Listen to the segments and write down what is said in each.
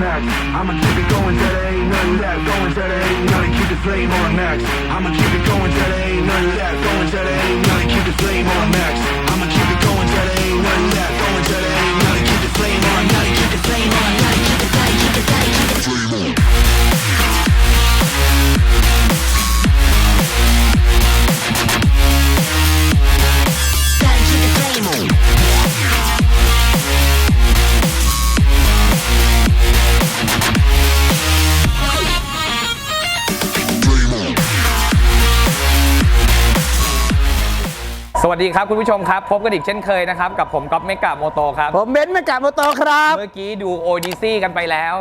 max. I'ma keep it going till there ain't nothing left. Going till there ain't nothing. Keep the flame on max. I'ma keep it going till there ain't nothing left. Going till there ain't nothing. Keep the flame on max. I'ma keep it going till there ain't nothing left. Going till there ain't nothing. Keep the flame on. Keep the flame on. Keep the flame. on. Keep the flame. Keep the flame on. วัสดีครับคุณผู้ชมครับ พบกันอีกเช่นเคยนะครับ กับผมก๊อฟเมกะโมโตครับ ผมเบนซ์แมกกาโมโตครับ เมื่อกี้ดูโอดีซี่กันไปแล้ว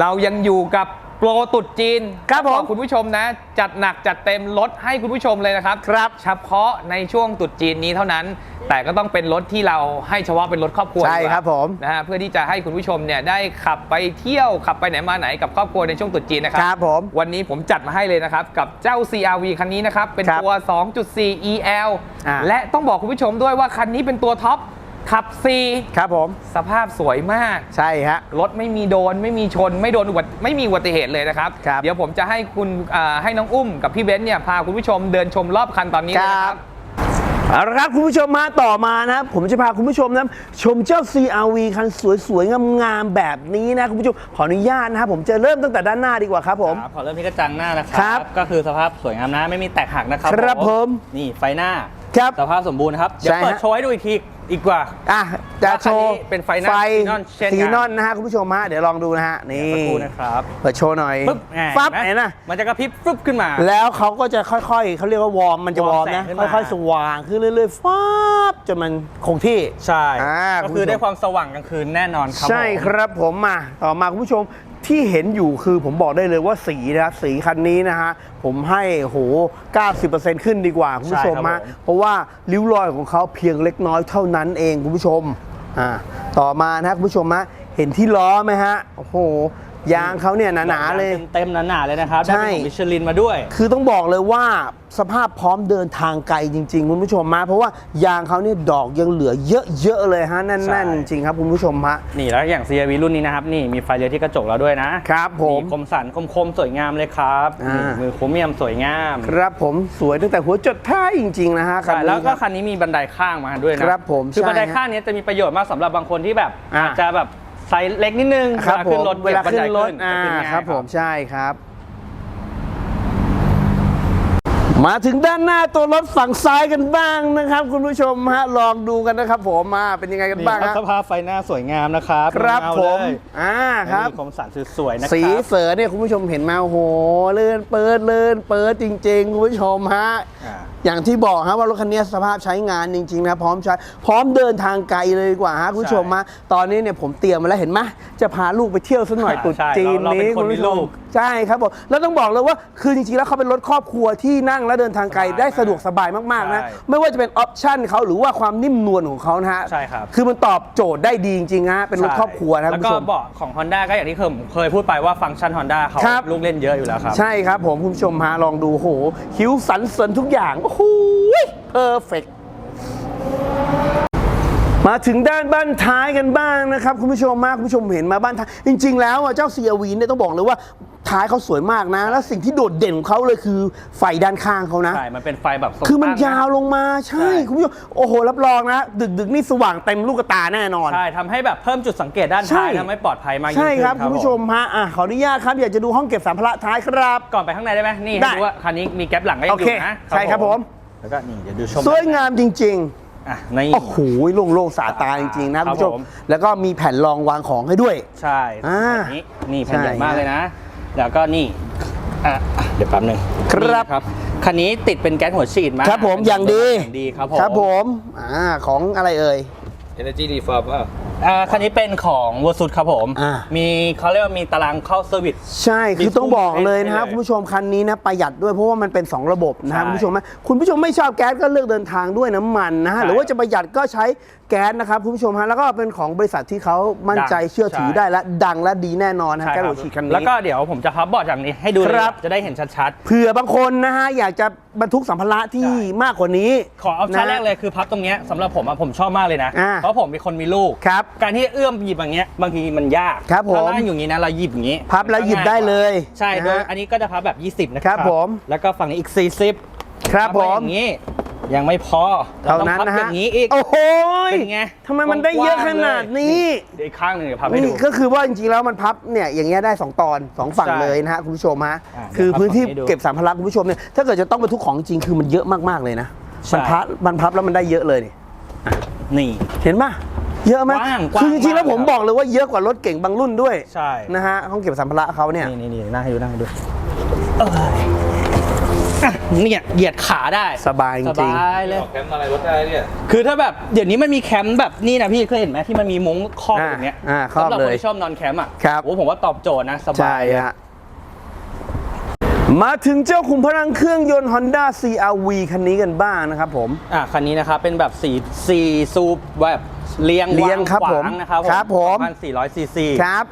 เรายังอยู่กับ โปรตุดจีนครับผมอกคุณผู้ชมนะ จัดหนักจัดเต็มลดให้คุณผู้ชมเลยนะครับครับเฉพาะในช่วงตรุดจีนนี้เท่านั้น แต่ก็ต้องเป็นรถที่เราให้เฉพาะเป็นรถครอบครัวใช่ดีกว่าครับผมนะฮะเพื่อที่จะให้คุณผู้ชมเนี่ยได้ขับไปเที่ยวขับไปไหนมาไหนกับครอบครัวในช่วงตรุษจีนนะครัครับผมวันนี้ผมจัดมาให้เลยนะครับกับเจ้า CRV คันนี้นะครับเป็นครับตัว 2.4 EL อ่าและต้องบอกคุณผู้ชมด้วยว่าคันนี้เป็นตัวท็อป ขับ C ครับผมสภาพสวยมาก ใช่ฮะรถไม่มีโดนไม่มีชน ไม่โดนอุบัติไม่มีอุบัติเหตุเลยนะครับครับเดี๋ยวผมจะให้คุณอ่าให้น้องอุ้มกับพี่เบนซ์เนี่ยพาคุณผู้ชมเดินชมรอบคันตอนนี้เลยนะครับเอาละครับคุณผู้ชมมาต่อมานะครับผมจะพาคุณผู้ชมนะชมเจ้า CRV คันสวยๆงามๆแบบนี้นะคุณผู้ชมขออนุญาตนะครับผมจะเริ่มตั้งแต่ด้านหน้าดีกว่าครับผมครับขอเริ่มที่กระจังหน้านะคครัรับ ก็คือสภาพสวยงามนะไม่มีแตกหักนะครับครับผมนี่ไฟหน้าครับสภาพสมบูรณ์นะครับเดี๋ยวใช่ฮะเปิดโชว์ให้ดูอีกที อีกกว่า อะจะโชว์ว่าคันนี้เป็นไฟหน้าซีนอนเช่นกัน ซีนอนนะฮะคุณผู้ชมฮะเดี๋ยวลองดูนะฮะนี่สักครู่นะครับเปิดโชว์หน่อยปึ๊บแหมปั๊บเห็เห็นนไหมนะมันจะกระพริบฟึบขึ้นมา แล้วเขาก็จะค่อยๆเขาเรียกว่าวอร์มมันจะวอร์มนะวอร์มแสงขึ้นมา ค่อยๆสว่างขึ้นเรื่อยๆฟ้าบจนมันคงที่ ใช่ อ่าก็คุณคือผู้ชม ได้ความสว่างกลางคืนแน่นอนครับใช่ผม ครับผมมาต่อมาคุณผู้ชม ที่เห็นอยู่คือผมบอกได้เลยว่าสีนะครับสีคันนี้นะฮะผมให้โห 90%ขึ้นดีกว่าคุณผู้ชมฮะเพราะว่าริ้วรอยของเขาเพียงเล็กน้อยเท่านั้นเองคุณผู้ชมอ่าต่อมานะคุณผู้ชมฮะเห็นที่ล้อไหมฮะโอ้โห ยางเขาเนี่ยหนาๆเลย เต็มๆหนาๆเลยนะครับใช่ได้เป็นของมิชลินมาด้วย คือต้องบอกเลยว่าสภาพพร้อมเดินทางไกลจริง ๆ คุณผู้ชมมา เพราะว่ายางเขาเนี่ยดอกยังเหลือเยอะๆเลยฮะแน่นๆจริงๆครับคุณผู้ชมฮะนี่แล้วอย่าง CRV รุ่นนี้นะครับนี่มีไฟเลี้ยวที่กระจกแล้วด้วยนะครับผมคมสันคมๆสวยงามเลยครับอ่านี่นี่มือโครเมียมสวยงาม ครับผมสวยตั้งแต่หัวจดท้ายจริง ๆ นะฮะคันใช่นี้แล้วก็ครับคันนี้มีบันไดข้างมาด้วยนะครับผมคือใช่บันไดข้างเนี้ยจะมีประโยชน์มากสำหรับบางคนที่แบบอ่าอาจจะแบบ ไซส์เล็กนิดนึงครับผขึ้มนรถเวลาก็บบัขึ้ไดนรถจะอ่าขึ้นง่ายครับผมใช่ครับ มาถึงด้านหน้าตัวรถฝั่งซ้ายกันบ้างนะครับ คุณผู้ชมฮะลองดูกันนะครับ ผมมาเป็นยังไงกันนี่บ้างครับฮะสภาพไฟหน้าสวยงามนะครับครับเงาผเลมยอ่าครับ มีคมสันสวยๆนะครับสีเสือเนี่ยคุณผู้ชมเห็นมาโอ้โหเลื่อนเปิดเลื่อนเปิดจริงๆคุณผู้ชมฮะอ่า อย่างที่บอกฮะว่ารถคันนี้สภาพใช้งานจริงๆนะพร้อมใช้พร้อมเดินทางไกลเลยดีกว่าฮะคุณผู้ชมฮะตอนนี้เนี่ยผมเตรียมมาแล้วเห็นไหมจะพาลูกไปเที่ยวสักหน่อยใช่ตรุษใช่จีนเราเราเป็นี้นคนคุณมีผู้ชลูมก ใช่ครับผมแล้วต้องบอกเลยว่าคือจริงๆแล้วเขาเป็นรถครอบครัวที่นั่งและเดินทางไกลสบายได้มากสะดวกสบายมากๆนะใช่ ไม่ว่าจะเป็นออปชั่นเขาหรือว่าความนิ่มนวลของเขานะฮะใช่ครับ คือมันตอบโจทย์ได้ดีจริงๆฮะเป็นรถครอบครัวนะแล้คุวณก็ผู้ชม เบาะของ Honda ก็อย่างที่ผมเคยพูดไปว่าฟังก์ชัน Honda เขาครับ ลูกเล่นเยอะอยู่แล้วครับ ใช่ครับผมคุณผู้ชมฮะลองดูโหคิ้วสันเสริญทุกอย่างโอ้โหเพอร์เฟก มาถึงด้านบ้านท้ายกันบ้างนะครับ คุณผู้ชมมากคุณผู้ชมเห็นมาบ้านท้ายจริง ๆ แล้วอะเจ้า CRV เนี่ยต้องบอกเลยว่าท้ายเขาสวยมากนะ แล้วสิ่งที่โดดเด่นของเขาเลยคือไฟด้านข้างเขานะใช่ มันเป็นไฟแบบทรงคือมันตั้งะยาวลงมาใช่ใช่คุณผู้ชมโอ้โหรับรองนะ ดึกๆนี่สว่างเต็มลูกตาแน่นอนใช่ทำให้แบบเพิ่มจุดสังเกตด้านใช่ท้ายทำให้ปลอดภัยมากยิ่งใช่ขึ้นครับคุณผู้ชมฮะอะขออนุญาตครับอยากจะดูห้องเก็บสัมภาระท้ายครับ ก่อนไปข้างในได้ไหมนี่ได้ให้ดูว่าคันนี้มีแก๊ปหลังก็ยัโองอเคยู่นะใช่ครับผมแล้วก็นี่เดี๋ยวดูชมสวยงามจริง ๆ อะนี่โอ้โหโล่งๆสาตาจริงๆนะครัคุบณผู้ชมผมแล้วก็มีแผ่นรองวางของให้ด้วย ใช่อ่าแบบนี้นี่แผ่นใหญ่ใช่มากเลยนะ แล้วก็นี่อะเดี๋ยวแป๊บหนึงครับนี่นะคันนี้ติดเป็นแก๊สหัวฉีดมาครับผมอย่างดี อย่างดีครับผมครับผมอ่าของอะไรเอ่ย Energy Reform อะ อ่าคันนี้เป็นของวอสุดครับผม อ่า มีเขาเรียกว่ามีตารางเข้าเซอร์วิส ใช่ คือต้องบอกเลยนะครับให้เลยคุณผู้ชมคันนี้นะประหยัดด้วยเพราะว่ามันเป็น 2 ระบบนะครับใช่คุณผู้ชมนะคุณผู้ชมไม่ชอบแก๊สก็เลือกเดินทางด้วยน้ำมันนะฮะใช่หรือว่าจะประหยัดก็ใช้ แก๊สนะครับคุณผู้ชมฮะแล้วก็เป็นของบริษัทที่เขามั่นใจดังเชื่อถือใช่ ได้และดังและดีแน่นอนนะใช่แก๊สคหัรับวฉีดคันนี้ แล้วก็เดี๋ยวผมจะพับบอร์ดจากนี้ให้ดูเลยครับ จะได้เห็นชัด เผื่อบางคนนะฮะอยากจะบรรทุกสัมภาระที่ใช่ มากกว่านี้ ๆ ขอออปชั่นแรกเลยคือพับตรงเนี้ยสำหรับผมอะผมชอบมากเลยนะ อ่า เพราะผมเป็นคนมีลูก ครับ การที่เอื้อมหยิบอย่างเงี้ยบางทีมันยากครับผม ถ้านั่งอยู่อย่างงี้นะเราหยิบอย่างงี้พับแล้วหยิบได้เลยใช่นะฮะโดยอันนี้ก็จะพับแบบ 20 นะคครัรับผมแล้วก็ฝั่งนี้อีก 40ครับผพัไว้มอย่างงี้ ยังไม่พอเท่าต้องนั้นพับนะอฮะย่างนี้อีก โอ้โหยเป็นไงทำไมมันได้เยอะขนาดนี้เดี๋ยวอีกข้างหนึ่งเดี๋ยวพับให้นี่ดูก็คือว่าจริงๆแล้วมันพับเนี่ยอย่างเงี้ยได้ 2 ตอน 2 ฝั่งใช่เลยนะฮะคุณผู้ชมฮะอ่าคือเดี๋ยวพับพื้นที่ฝั่งนี้ดูเก็บสัมภาระคุณผู้ชมเนี่ยถ้าเกิดจะต้องบรรทุกของจริงคือมันเยอะมากๆเลยนะใช่มันพับมันพับแล้วมันได้เยอะเลยนี่นี่เห็นปะเยอะไหมกว้างกว้างคือจริงๆแล้วมากผมครับบอกเลยว่าเยอะกว่ารถเก่งบางรุ่นด้วยใช่นะฮะห้องเก็บสัมภาระเขาเนี่ยนี่นี่นี่นั่งให้ดูนั่งให้ดู เอ้ยอะเนี่ยเหยียดขาได้สบายจสริง บายเลยออกแคมป์อะไรรถได้เนี่ยคือถ้าแบบเดี๋ยวนี้มันมีแคมป์แบบนี่นะพี่เคยเห็นไหมที่มันมีมุ้งครอบอย่างเงี้ยอ่าครอบสำหรับเลคนยที่ชอบนอนแคมป์อะครับ โอ้ผมว่าตอบโจทย์นะสๆบาใช่ยฮะ มาถึงเจ้าขุมพลังเครื่องยนต์ Honda CRV คันนี้กันบ้างนะครับผม อะคันนี้นะครับเป็นแบบสี่สี่ซูปแบบเรียงเรียงวางครับขผวามงนะครับครับผม400ซีซีครับ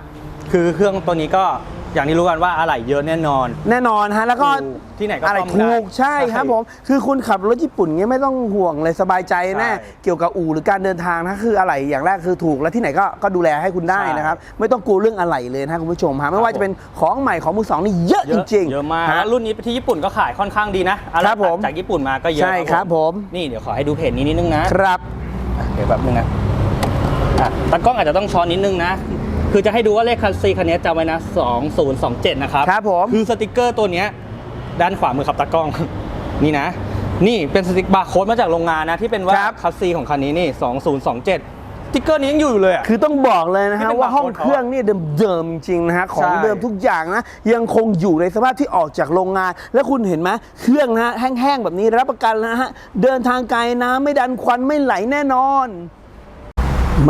คือเครื่องตัวนี้ก็ อย่างที่รู้กันว่าอะไหล่เยอะแน่นอน แน่นอนฮะแล้วก็ถูกที่ไหนก็อะไรซ่อมได้ถูกใช่ครับใช่ผม คือคุณขับรถญี่ปุ่นเงี้ยไม่ต้องห่วงเลยสบายใจแน่ใช่เกี่ยวกับอู่หรือการเดินทางนะคืออะไรอย่างแรกคือถูกแล้วที่ไหนก็ก็ดูแลให้คุณได้ใช่นะครับ ไม่ต้องกลัวเรื่องอะไรเลยนะคุณผู้ชมฮะไม่ว่าจะเป็นของใหม่ของมือสองนี่เยอะเยจอะริงๆเยอะมากฮะแล้วรุ่นนี้ที่ญี่ปุ่นก็ขายค่อนข้างดีนะอะไหครัล่บผม จากญี่ปุ่นมาก็เยอะใช่ครับผม นี่เดี๋ยวขอให้ดูเพจนี้นิดนึงนะครับ เดี๋ยวแบบนึงนะอะตากล้องอาจจะต้องช้อนนิดนึงนะ คือจะให้ดูว่าเลขคันซีคันนี้จำไว้นะ 2027 นะครับครับผมคือสติกเกอร์ตัวเนี้ยด้านขวามือครับตากล้อง นี่นะ นี่เป็นสติกบาร์โค้ดมาจากโรงงานนะ ที่เป็นว่าครับ คัสซีของคันนี้นี่ 2027สติกเกอร์นี้ยังอยู่อยู่เลยอะ คือต้องบอกเลยนะนี่ฮะเป็นว่าห้องบาร์โค้ดเครื่องนี่เดิมๆจริงๆนะฮะของใช่ เดิมทุกอย่างนะ ยังคงอยู่ในสภาพที่ออกจากโรงงาน แล้วคุณเห็นไหมเครื่องนะฮะแห้งๆแบบนี้รับประกันนะฮะเดินทางไกลน้ำไม่ดันควันไม่ไหลแน่นอน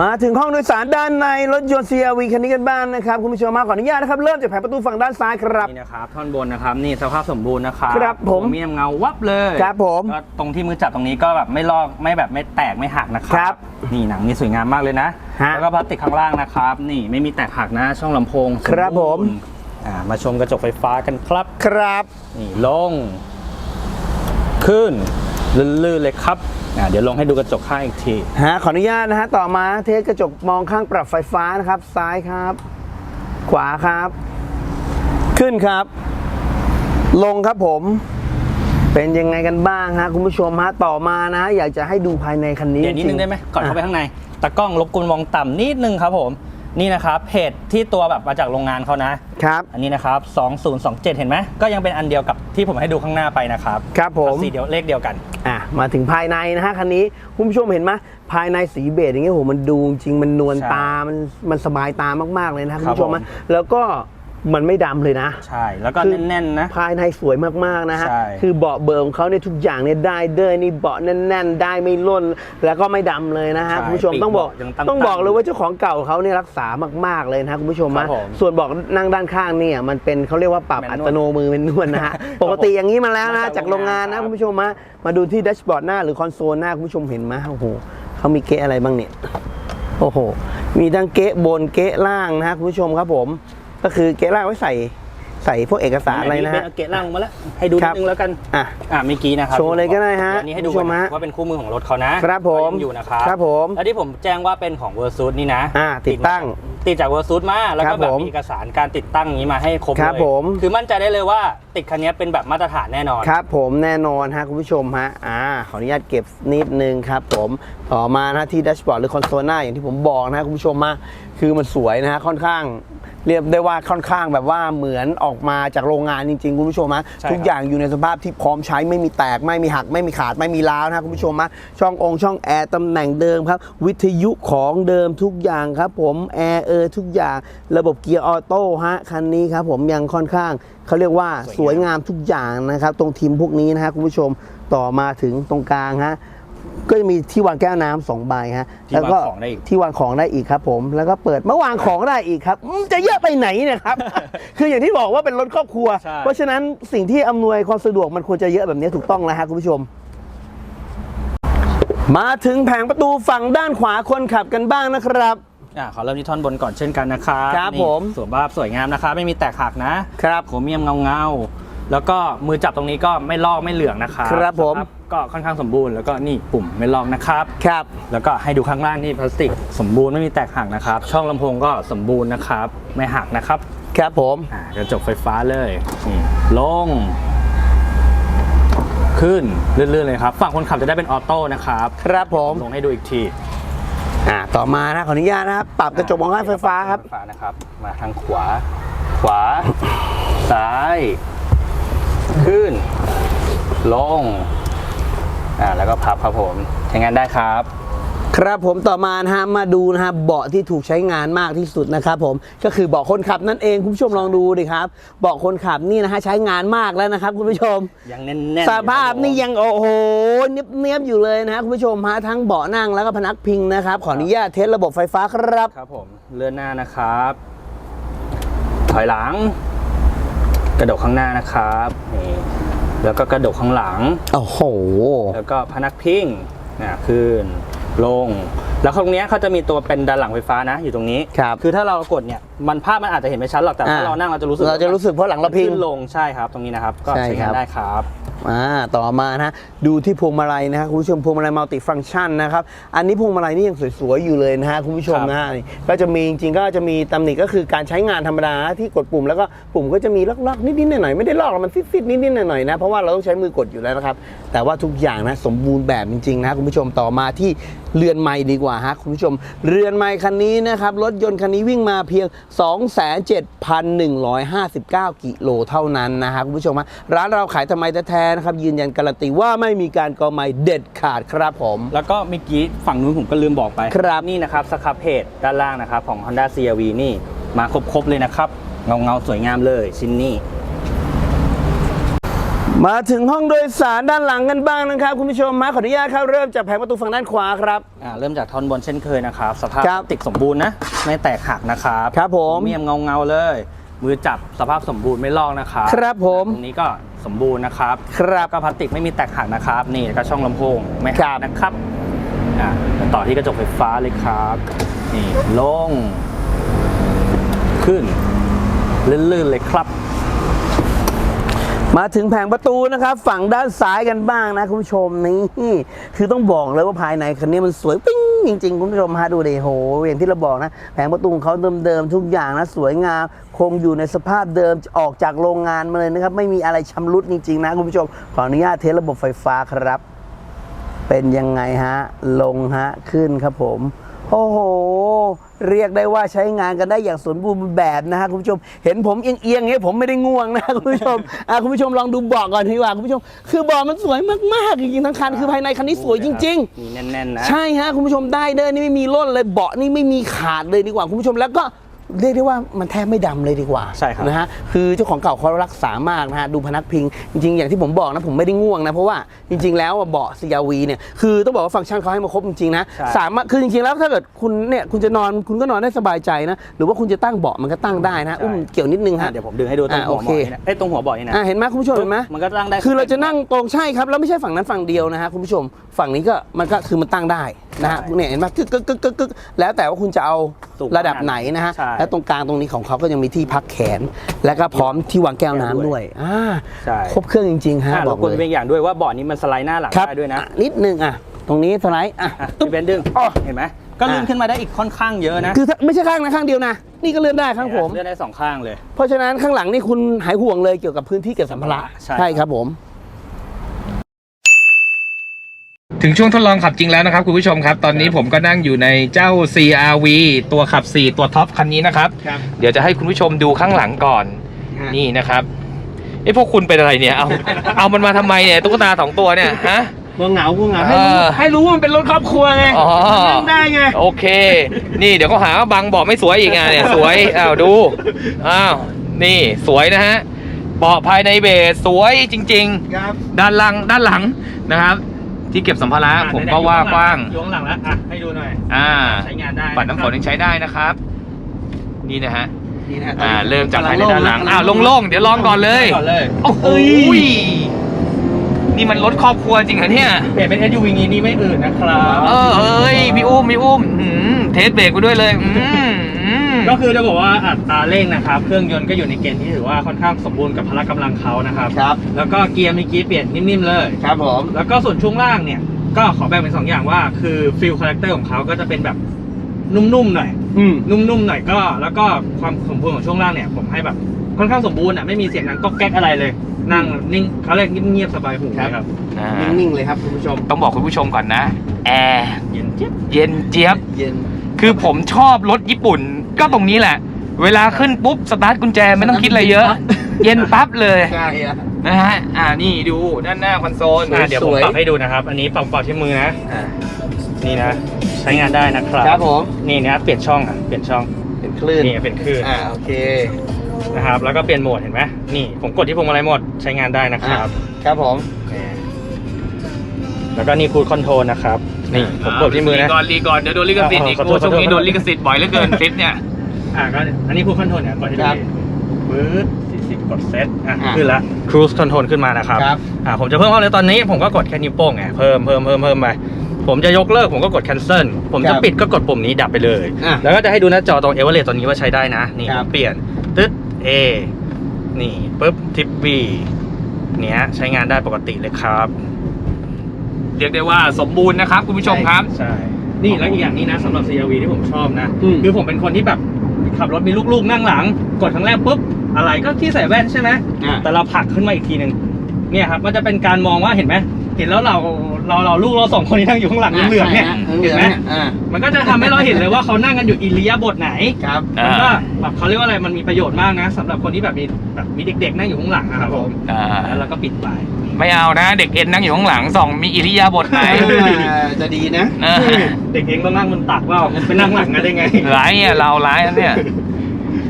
มาถึงห้องโดยสารด้านในรถยนต์ CRV คันนี้กันบ้างนะครับ คุณผู้ชมมาขออนุญาตนะครับ เริ่มจากแผงประตูฝั่งด้านซ้ายครับ นี่นะครับท่อนบนนะครับนี่สภาพสมบูรณ์นะครับครับผมมีน้ำเงาวับเลยครับผมก็ตรงที่มือจับตรงนี้ก็แบบไม่ลอกไม่แบบไม่แตกไม่หักนะคครั รับ นี่หนังนี่สวยงามมากเลยนะ ฮะแล้วก็พลาสติกข้างล่างนะครับ นี่ไม่มีแตกหักนะช่องลำโพงครับสบูรณ์ผมอ่ามาชมกระจกไฟฟ้ากันครับ ครับ นี่ลง ขึ้น ลื่นๆเลยครับอ่าเดี๋ยวลงให้ดูกระจกข้างอีกทีฮะขออนุญาตนะฮะต่อมาเทสกระจกมองข้างปรับไฟฟ้านะครับ ซ้ายครับ ขวาครับ ขึ้นครับ ลงครับผม เป็นยังไงกันบ้างฮะคุณผู้ชมฮะต่อมานะ อยากจะให้ดูภายในคันนี้เดี๋ยวนิดนึงจริๆได้ไหมก่อนเข้าไปะข้างในตากล้องรบกวนมองต่ำนิดนึงครับผม นี่นะครับเพจที่ตัวแบบมาจากโรงงานเขานะ ครับ อันนี้นะครับ 2027 เห็นไหมก็ยังเป็นอันเดียวกับที่ผมให้ดูข้างหน้าไปนะครับครับผม สีเดียวเลขเดียวกัน อะมาถึงภายในนะฮะคันนี้คุณผู้ชมเห็นไหมภายในสีเบจอย่างเงี้ยโหมันดูจริงมันนวลใช่ตามันมันสบายตามากๆเลยนะคุณผู้ชมครับฮะผม แล้วก็ มันไม่ดำเลยนะ ใช่ แล้วก็คือ แน่นๆนะ ภายในสวยมากๆนะฮะ ใช่ คือเบาะเบอร์ของเขาเนี่ยทุกอย่างเนี่ยได้เดินนี่เบาะแน่น ๆ ได้ไม่ล่น แล้วก็ไม่ดำเลยนะฮะใช่คุณผู้ชมปีกต้องบอกเบาะยังตั้งๆต้องบอกเลยว่าเจ้าของเก่าเขาเนี่ยรักษามากๆเลยนะฮะคุณผู้ชมครัฮะบผมส่วนเบอกนั่งด้านข้างเนี่ยมันเป็นเขาเรียกว่าปรับแมอันนวลตโนมือเป็นนวลนะฮะ ปกติอย่างนี้มาแล้วนะมาจาจากกโรงงานโรงงานนะครับคุณผู้ชมฮะมาดูที่แดชบอร์ดหน้าหรือคอนโซลหน้าคุณผู้ชมเห็นไหมโอ้โหเขามีเกะอะไรบ้างเนี่ย โอ้โห มีทั้งเกะบนเกะล่างนะฮะคุณผู้ชมครับผม ก็คือเกะล่างไว้ใส่ใส่พวกเอกสารอะไรนะเป็ฮะเอาเกะล่างลงมาแล้ว ให้ดูคนิรัดบนึงแล้วกัน อะ อะเมื่อกี้นะครับโชว์เลยก็ได้ฮะเดี๋ยวอันนี้ให้ดูคุณผู้ชมฮะว่าเป็นคู่มือของรถเขานะครับผมก็ยังอยู่นะครับครับผมแล้วที่ผมแจ้งว่าเป็นของเวอร์ซูดนี่นะ อ่า ติดตั้ง ติดจากเวอร์ซูดมา แล้วครัก็บแบบผมมีเอกสารการติดตั้งอย่างนี้มาให้ครบครับเลยผมคือมั่นใจได้เลยว่าติดคันนี้เป็นแบบมาตรฐานแน่นอน ครับผมแน่นอนฮะคุณผู้ชมฮะ อ่า ขออนุญาตเก็บนิดนึงครับผม ต่อมานะที่แดชบอร์ดหรือคอนโซลหน้าอย่างที่ผมบอกนะคุณผู้ชมมา คือมันสวยนะฮะค่อนข้าง เรียกได้ว่าค่อนข้างแบบว่าเหมือนออกมาจากโรงงานจริงๆคุณผู้ชมฮะใช่ครับ ทุกอย่างอยู่ในสภาพที่พร้อมใช้ไม่มีแตกไม่มีหักไม่มีขาดไม่มีร้าวนะคุณผู้ชมฮะช่ององค์ช่องแอร์ตำแหน่งเดิมครับ วิทยุของเดิมทุกอย่างครับ ผมแอร์เออทุกอย่างระบบเกียร์ออโต้ฮะคันนี้ครับผมยังค่อนข้างเขาเรียกว่าสสววยยงามงามทุกอย่างนะครับ ตรงทีมพวกนี้นะฮะคุณผู้ชมต่อมาถึงตรงกลางฮะ ก็จะมีที่วางแก้วน้ำสองใบฮะที่แล้วก็วางของได้อีก ที่วางของได้อีกครับผม แล้วก็เปิดมาวางของได้อีกครับอืมจะเยอะไปไหนเนี่ยครับ คืออย่างที่บอกว่าเป็นรถครอบครัว ใช่ เพราะฉะนั้นสิ่งที่อำนวยความสะดวกมันควรจะเยอะแบบนี้ถูกต้องแล้วฮะคุณผู้ชม มาถึงแผงประตูฝั่งด้านขวาคนขับกันบ้างนะครับ อ่าขอเริ่มที่ท่อนบนก่อนเช่นกันนะครับครับนี่ผม สวยภาพสวยงามนะครับ ไม่มีแตกหักนะครับ โครเมียมเงาเงาๆ แล้วก็มือจับตรงนี้ก็ไม่ลอกไม่เหลืองนะครับครับผม สภาพก็ค่อนข้างสมบูรณ์แล้วก็นี่ปุ่มไม่ลอกนะครับ ครับ แล้วก็ให้ดูข้างล่างนี่พลาสติก สมบูรณ์ไม่มีแตกหักนะครับ ช่องลำโพงก็สมบูรณ์นะครับ ไม่หักนะครับครับผม อ่ากระจกไฟฟ้าเลยนี่ลง ขึ้นเรื่อยๆเลยครับ ฝั่งคนขับจะได้เป็นออโต้นะครับครับผม ลงให้ดูอีกทีอ่า ต่อมานะขออนุญาตนะครับ ปรับกระจกมองข้างไฟฟ้าครับ ไฟฟ้านะครับ มาทางขวา ขวา ซ้าย ขึ้น ลง อ่า แล้วก็พับครับผมใช้งานได้ครับ ครับผมต่อมานะฮะมาดูนะฮะเบาะที่ถูกใช้งานมากที่สุดนะครับผมก็คือเบาะคนขับนั่นเองคุณผู้ชมลองดูดิครับเบาะคนขับนี่นะฮะใช้งานมากแล้วนะครับคุณผู้ชม ยังแน่นๆสภาพนี่ยังโอ้โหเนียบๆอยู่เลยนะฮะคุณผู้ชมฮะทั้งเบาะนั่งแล้วก็พนักพิงนะครับขออนุญาตเทสระบบไฟฟ้าครับ ครับผม เลื่อนหน้านะครับ ถอยหลัง กระดกข้างหน้านะครับนี่แล้วก็กระดกข้างหลัง โอ้โห แล้วก็พนักพิงอ่าขึ้น ลง แล้วตรงเนี้ยเขาจะมีตัวเป็นด้านหลังไฟฟ้านะอยู่ตรงนี้ ครับ คือถ้าเรากดเนี่ยมันภาพมันอาจจะเห็นไม่ชัดหรอกแต่ถ้าอ่าเรานั่งเราจะรู้สึกเราจะรู้สึกเพราะหลังเราพิงขึ้นลงใช่ครับตรงนี้นะครับก็ใช่ใช้ครังานบได้ครับ อ่าต่อมานะฮะดูที่พวงมาลัยนะฮะคุณผู้ชมพวงมาลัยมัลติฟัง c t ชันนะครับอันนี้พวงมาลัยนี่ยังสวยๆอยู่เลยนะฮะคุณผู้ชมครับนะฮะนี่ก็จะมีจริงๆก็จะมีตำหนิก็คือการใช้งานธรรมดาที่กดปุ่มแล้วก็ปุ่มก็จะมีลอกๆนิดๆหน่อยๆไม่ได้ลอกหรอกมันซิดๆนิดๆหน่อยๆนะเพราะว่าเราต้องใช้มือกดอยู่แล้วนะครับแต่ว่าทุกอย่างนะสมบูรณ์แบบจริงๆนะคุณผู้ชมต่อมาที่ เรือนไม้ดีกว่าฮะคุณผู้ชม เรือนไม้คันนี้นะครับ รถยนต์คันนี้วิ่งมาเพียง 27,159 กิโลเท่านั้นนะฮะคุณผู้ชมฮะร้านเราขายทำไมแท้ๆนะครับ ยืนยันการันตีว่าไม่มีการกอไม้เด็ดขาดครับผม แล้วก็เมื่อกี้ฝั่งนู้นผมก็ลืมบอกไปครับนี่นะครับสครับเพจด้านล่างนะครับของ Honda CRV นี่มาครบๆเลยนะครับเงาเงาๆสวยงามเลยชิ้นนี้ มาถึงห้องโดยสารด้านหลังกันบ้างนะครับ คุณผู้ชมมาขออนุญาตครับเริ่มจากแผงประตูฝั่งด้านขวาครับ อ่าเริ่มจากท่อนบนเช่นเคยนะครับ สภาพครับติกสมบูรณ์นะ ไม่แตกหักนะครับครับผม เมียมเงาเงาๆเลย มือจับสภาพสมบูรณ์ไม่ลอกนะครับครับผม ตรงนี้ก็สมบูรณ์นะครับครับแล้วก็พลาสติกไม่มีแตกหักนะครับ นี่แล้วก็ช่องลำโพงไม่ครัหักบนะครับอ่าต่อที่กระจกไฟฟ้าเลยครับนี่ลง ขึ้นลื่นๆเลยครับ มาถึงแผงประตูนะครับ ฝั่งด้านซ้ายกันบ้างนะคุณผู้ชมนี่คือต้องบอกเลยว่าภายในคันนี้มันสวยปิ้งจริงๆคุณผู้ชมฮะดูดิโหอย่างที่เราบอกนะ แผงประตูของเขาเดิมๆทุกอย่างนะสวยงาม คงอยู่ในสภาพเดิมออกจากโรงงานมาเลยนะครับ ไม่มีอะไรชำรุดจริงๆนะคุณผู้ชม ขออนุญาตเทสระบบไฟฟ้าครับ เป็นยังไงฮะลงฮะขึ้นครับผม โอ้โห เรียกได้ว่าใช้งานกันได้อย่างสมบูรณ์แบบนะฮะคุณผู้ชม เห็นผมเอียงๆอย่างเงี้ยผมไม่ได้ง่วงนะคุณผู้ชมอะคุณผู้ชมลองดูเบาะก่อนดีกว่าคุณผู้ชม คือเบาะมันสวยมากๆจริงๆทั้งคันคือภายในคันนี้สวยจริง ๆ มีแน่นๆนะ ใช่ฮะคุณผู้ชมได้เด้อนี่ไม่มีร่นเลยเบาะนี่ไม่มีขาดเลยดีกว่าคุณผู้ชมแล้วก็ เรียกได้ว่ามันแทบไม่ดำเลยดีกว่าใช่ครับนะฮะคือเจ้าของเก่าเขารักษามากนะฮะดูพนักพิง จริงๆ อย่างที่ผมบอกนะผมไม่ได้ง่วงนะ เพราะว่าจริง ๆ แล้วอะเบาะ CRV เนี่ยคือต้องบอกว่าฟังก์ชันเขาให้มาครบจริงๆนะใช่สามารถคือจริงๆแล้วถ้าเกิดคุณเนี่ยคุณจะนอนคุณก็นอนได้สบายใจนะ หรือว่าคุณจะตั้งเบาะมันก็ตั้งได้นะอุ้มเกี่ยวนิดนึงอะฮะเดี๋ยวผมดึงให้ดูตรงอะหัวโอเบาะเคนี่นะเอ้ยตรงหัวเบาะนี่นะอะเห็นไหมคุณผู้ชมเห็นไหมมันก็ตั้งได้คือเราจะนั่งตรงใช่ครับแล้วไม่ใช่ฝั่งนั้นฝั่งเดียวนะฮะคุณผู้ชมฝั่งนี้ก็มันก็คือมันตั้งได้นะฮะใช่เนี่ยเห็นไหมกึกกึกกึกกึกกึกแล้วแต่ว่าคุณจะเอาสูงระดับไหนนะฮะใช่และตรงกลางตรงนี้ของเขาก็ยังมีที่พักแขน แล้วก็พร้อมที่วางแก้วน้ำด้วยอ่าใช่ครบเครื่องจริงๆฮะอะบเราอกควรเลยเป็นอย่างด้วยว่าเบาะนี้มันสไลด์หน้าหลังครับได้ด้วยนะอ่นิดนึงอะ ตรงนี้สไลด์อะ อะพี่เบนซ์ดึงอ๋อเห็นไหมก็ลื่นอะขึ้นมาได้อีกค่อนข้างเยอะนะคือถ้าไม่ใช่ข้างนะข้างเดียวนะ นี่ก็เลื่อนได้ข้างผม เลื่อนได้สองข้างเลย เพราะฉะนั้นข้างหลังนี่คุณหายห่วงเลยเกี่ยวกับพื้นที่เก็บสัมภาระใช่ ครับผม ถึงช่วงทดลองขับจริงแล้วนะครับคุณผู้ชมครับ ตอนนี้ผมก็นั่งอยู่ในเจ้า CRV ตัวขับ 4 ตัวท็อปคันนี้นะครับ ครับ เดี๋ยวจะให้คุณผู้ชมดูข้างหลังก่อนฮะนี่นะครับไอ้ยพวกคุณเป็นอะไรเนี่ย เอา เอามันมาทำไมเนี่ยตุ๊กตาสองตัวเนี่ยฮะ กลัวเหงากลัวเหงาให้รู้ให้รู้ว่ามันเป็นรถครอบครัวไงอ๋อ นั่งได้ไง โอเค นี่เดี๋ยวก็หาว่าบังบอกไม่สวยอีกไงเนี่ยสวยอ้าวดูอ้าวนี่สวยนะฮะเบาะภายในเบสสวยจริงครับๆด้านหลังด้านหลังนะครับ ที่เก็บสัมภาระผมก็ว่ากว้างยงหลังแล้วอะให้ดูหน่อยอ่าใช้งานได้ปัดน้ำฝนยังใช้ได้นะครับ นี่นะฮะนี่นะฮะอ่าเริ่มจากภายในด้านหลังอ้าวโล่งๆเดี๋ยวลองก่อนเลยก่อนเลยโอ้โหยนี่มันรถครอบครัวจริงเหรอเนี่ยเปลี่ยนเป็น SUV นี้นี่ไม่อื่นนะครับ เออเอ้ยพี่อุ้มพี่อุ้มอืมเทสเบรกไปด้วยเลยอืมอืม ก็คือจะบอกว่าอัตราเร่งนะครับ เครื่องยนต์ก็อยู่ในเกณฑ์ที่ถือว่าค่อนข้างสมบูรณ์กับพละกำลังเขานะครับ ครับ แล้วก็เกียร์เมื่อกี้เปลี่ยนนิ่มๆเลย ครับผม แล้วก็ส่วนช่วงล่างเนี่ย ก็ขอแบ่งเป็นสองอย่างว่า คือฟิลคาแรคเตอร์ของเขาก็จะเป็นแบบนุ่มๆหน่อยอืมนุ่มๆหน่อยก็ แล้วก็ความสมบูรณ์ของช่วงล่างเนี่ยผมให้แบบค่อนข้างสมบูรณ์อะไม่มีเสียงดังก๊อกแก๊กอะไรเลย นั่งนิ่งเขาเรียกเงียบๆสบายหูเลยครับอ่านิ่งๆเลยครับคุณผู้ชม ต้องบอกคุณผู้ชมก่อนนะแอร์เย็นเจี๊ยบเย็นเจี๊ยบเย็น คือผมชอบรถญี่ปุ่นก็ตรงนี้แหละ เวลาขึ้นปุ๊บสตาร์ทกุญแจไม่ต้องคิดอะไรเยอะ เย็นปั๊บเลยใช่อะนะฮะอ่านี่ดูด้านหน้าคอนโซลอะเดี๋ยวผมสวยปรับให้ดูนะครับ อันนี้ปรับปรับที่มือนะ อ่านี่นะ ใช้งานได้นะครับครับผมนี่นะเปลี่ยนช่องอะเปลี่ยนช่องเป็นคลื่นนี่เป็นคลื่นอ่าโอเคนะครับแล้วก็เปลี่ยนโหมดเห็นไหมนี่ผมกดที่พวงมาลัยหมดใช้งานได้นะคอ่ารับ ครับผมนี่แล้วก็นี่คูดคอนโทรลนะครับ นี่ผมกดที่มือนะ รีก่อนรีก่อนเดี๋ยวโดนลิขสิทธิ์อีกขอโทโอ้ษขอโทษช่วงนี้โดนลิขสิทธิ์บ่อยเหลือเกินคลิปเนี่ย อ่าก็อันนี้คูดคอนโทรลเนี่ยกดที่ครับปื๊ด40กดเซตอะอะ ขึ้นละครู e คอนโทรลขึ้นมานะครับครับ อ่าผมจะเพิ่มความเร็วตอนนี้ผมก็กดแค่นิ้วโป้งไงเพิ่มเพิ่มเพิ่มเพิ่มไปผมจะยกเลิกผมก็กด cancel ผมครัจะบปิดก็กดปุ่มนี้ดับไปเลย อะ แล้วก็จะให้ดูหน้าจอตรงเอเวอเรตตัวนี้ว่าใช้ได้นะ นี่ครับ เปลี่ยน ตึ๊ด A นี่ปุ๊บทิป B เนี้ยใช้งานได้ปกติเลยครับ เรียกได้ว่าสมบูรณ์นะครับคุณผู้ชมครับ ใช่นี่แล้วอีกอย่างนี้นะสำหรับ CRV ที่ผมชอบนะ อืม คือผมเป็นคนที่แบบขับรถมีลูกๆนั่งหลัง กดครั้งแรกปุ๊บอะไรก็ที่ใส่แว่นใช่ไหม อ่าแต่เราผลักขึ้นมาอีกทีหนึ่งเนี่ยครับมันจะเป็นการมองว่าเห็นไหมเห็นแล้วเราเราเราลูกเราสองคนที่นั่งอยู่ข้างหลังเหลืองๆเนี่ย เหลืเห็อนงไหมเนี่ยอ่ามันก็จะทำให้เราเห็นเลยว่าเขานั่งกันอยู่อิริยาบถไหนครับอ่ามันก็แบบเขาเรียกว่าอะไรมันมีประโยชน์มากนะสำหรับคนที่แบบมีแบบมีเด็กๆนั่งอยู่ข้างหลังนะครับผมอ่า แล้วเราก็ปิดไป ไม่เอานะ เด็กเอ็นนั่งอยู่ข้างหลังส่องมีอิริยาบถไหนจะดีนะอ่าเด็กเองต้องนั่งบนตักว่าไปนั่งหลังกันได้ไงร้ายเนี่ยเราร้ายนะเนี่ย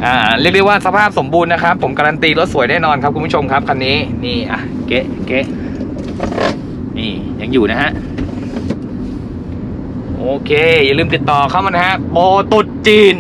อ่าเรียกได้ว่าสภาพสมบูรณ์นะครับ ผมการันตีรถสวยแน่นอนครับคุณผู้ชมครับคันนี้นี่อะเก๊ะเก๊ะนี่ยังอยู่นะฮะโอเค อย่าลืมติดต่อเข้ามานะฮะโปรตุดจีน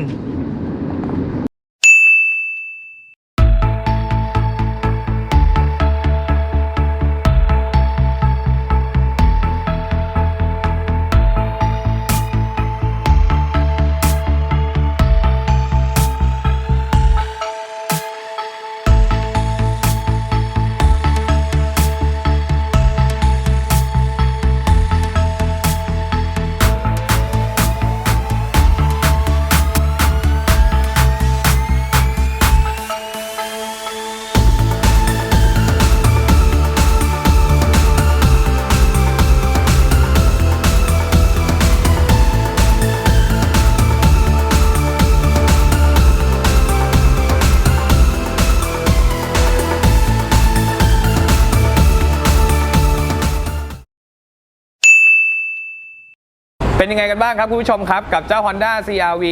เป็นยังไงกันบ้างครับคุณผู้ชมครับ กับเจ้า Honda CRV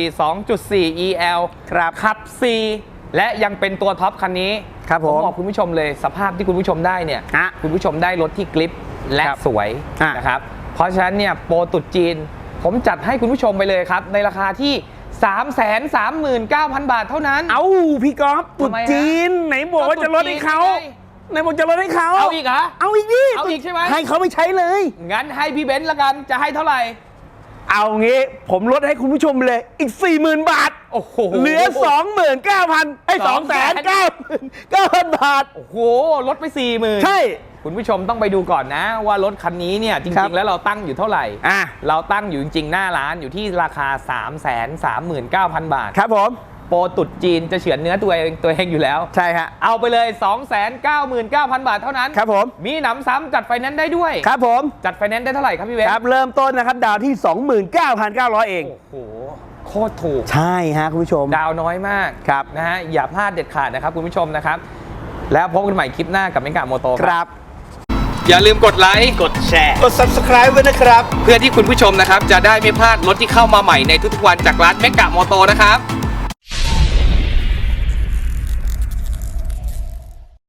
2.4 EL ครับขับ C และยังเป็นตัวท็อปคันนี้ครับผมบอกคุณผู้ชมเลยสภาพที่คุณผู้ชมได้เนี่ย ฮะคุณผู้ชมได้รถที่กลิปและครับสวยอะ นะครับ เพราะฉะนั้นเนี่ยโปรตุดจีน ผมจัดให้คุณผู้ชมไปเลยครับ ในราคาที่ 3 3 9 0 0 0 บาทเท่านั้น เอาพี่ก๊อฟตุ๊ดทำไมฮะจีน ไหนบอกว่าจะลดให้เขาก็ตุ๊ดจีนไง ไหนบอกจะลดให้เขาเอาอีกเหรอ เอาอีกดิเอาอีกใช่ไหม ให้เขาไปใช้เลย งั้นให้พี่เบนซ์ละกันจะให้เท่าไหร่ เอางี้ผมลดให้คุณผู้ชมเลยอีก 40,000 บาท โอ้โหเหลือ 29,000ไอ้2 9 9 0 0 บาท โอ้โหลดไป4ี่หมื่นใช่ คุณผู้ชมต้องไปดูก่อนนะ ว่ารถคันนี้เนี่ยจครัริบง ๆ แล้วเราตั้งอยู่เท่าไหร่ อะ เราตั้งอยู่จริง ๆ หน้าร้านอยู่ที่ราคา 3 3 9 0 0 0 บาท ครับผม โปรตุดจีนจะเฉือนเนื้อตัวเองตัวเองอยู่แล้ว ใช่ฮะ เอาไปเลย 299,000 บาทเท่านั้น ครับผม มีหนำซ้ำจัดไฟแนนซ์ได้ด้วย ครับผม จัดไฟแนนซ์ได้เท่าไหร่ครับพี่เวฟครับ เริ่มต้นนะครับ ดาวที่ 29,900 เอง โอ้โห โคตรถูก ใช่ฮะ คุณผู้ชม ดาวน้อยมากครับนะฮะ อย่าพลาดเด็ดขาดนะครับ คุณผู้ชมนะครับ แล้วพบกันใหม่คลิปหน้ากับเมกาโมโตครับอย่าลืมกดไลค์ กดแชร์ กด subscribe ไว้นะครับ เพื่อที่คุณผู้ชมนะครับ จะได้ไม่พลาดรถที่เข้ามาใหม่ในทุกๆวันจากร้านเมกะโมโตนะครับ